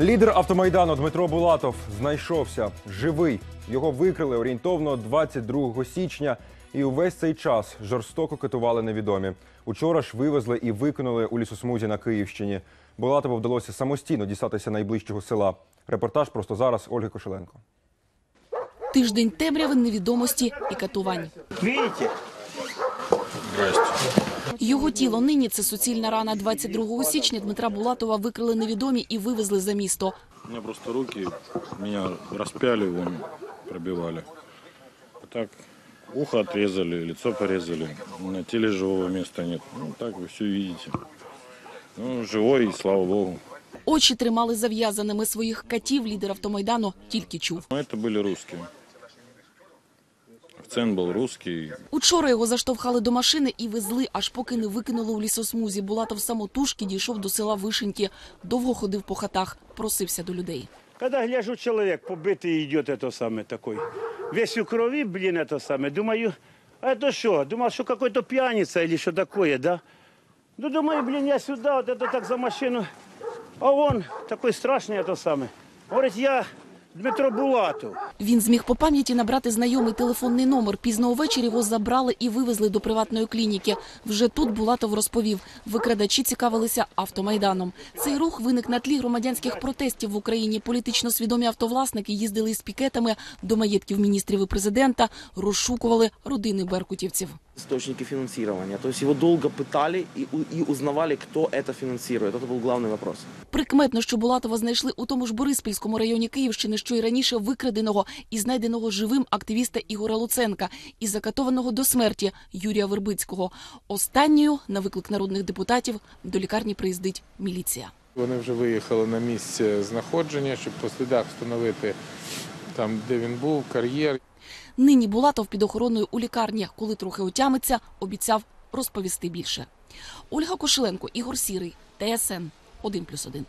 Лідер автомайдану Дмитро Булатов знайшовся живий. Його викрили орієнтовно 22 січня, і увесь цей час жорстоко катували невідомі. Учора ж вивезли і викинули у лісосмузі на Київщині. Булатову вдалося самостійно дістатися найближчого села. Репортаж просто зараз Ольги Кошеленко. Тиждень темряви, невідомості і катувань. Видите? Його тіло нині це суцільна рана. 22 січня Дмитра Булатова викрили невідомі і вивезли за місто. У меня просто руки, меня распяли, вон, пробивали. А так, ухо отрезали, лицо порезали. На теле живого места нет. Ну, так вы все видите. Ну, живой, и слава богу. Очі тримали зав'язаними своїх катів. Лідер автомайдану тільки чув. Но это были русские. Акцент был русский. Учора його заштовхали до машини і везли, аж поки не викинули у лісосмузі. Булатов самотужки дійшов до села Вишеньки. Довго ходив по хатах, просився до людей. Когда гляжу, человек побитый идет, это самое такой. Весь в крови, блин, это самое. Думаю, а это что? Думал, что какой-то пьяница или что такое, да? Ну, думаю, блин, я сюда, вот это так за машину. А он такой страшный, это самое. Говорит, я Дмитро Булатов. Він зміг по пам'яті набрати знайомий телефонний номер. Пізно увечері його забрали і вивезли до приватної клініки. Вже тут Булатов розповів, викрадачі цікавилися автомайданом. Цей рух виник на тлі громадянських протестів в Україні. Політично свідомі автовласники їздили з пікетами до маєтків міністрів і президента, розшукували родини беркутівців источники финансирования. То есть его долго пытали и, у- и узнавали, кто это финансирует. Это был главный вопрос. Прикметно, що Булатова знайшли у тому ж Бориспільському районі Київщини, що й раніше викраденого і знайденого живим активіста Ігора Луценка і закатованого до смерті Юрія Вербицького. Останньою на виклик народних депутатів до лікарні приїздить міліція. Вони вже виїхали на місце знаходження, щоб по слідах встановити там, де він був, кар'єр. Нині Булатов під охороною у лікарні. Коли трохи отямиться, обіцяв розповісти більше. Ольга Кошеленко, Ігор Сірий, ТСН 1+,1.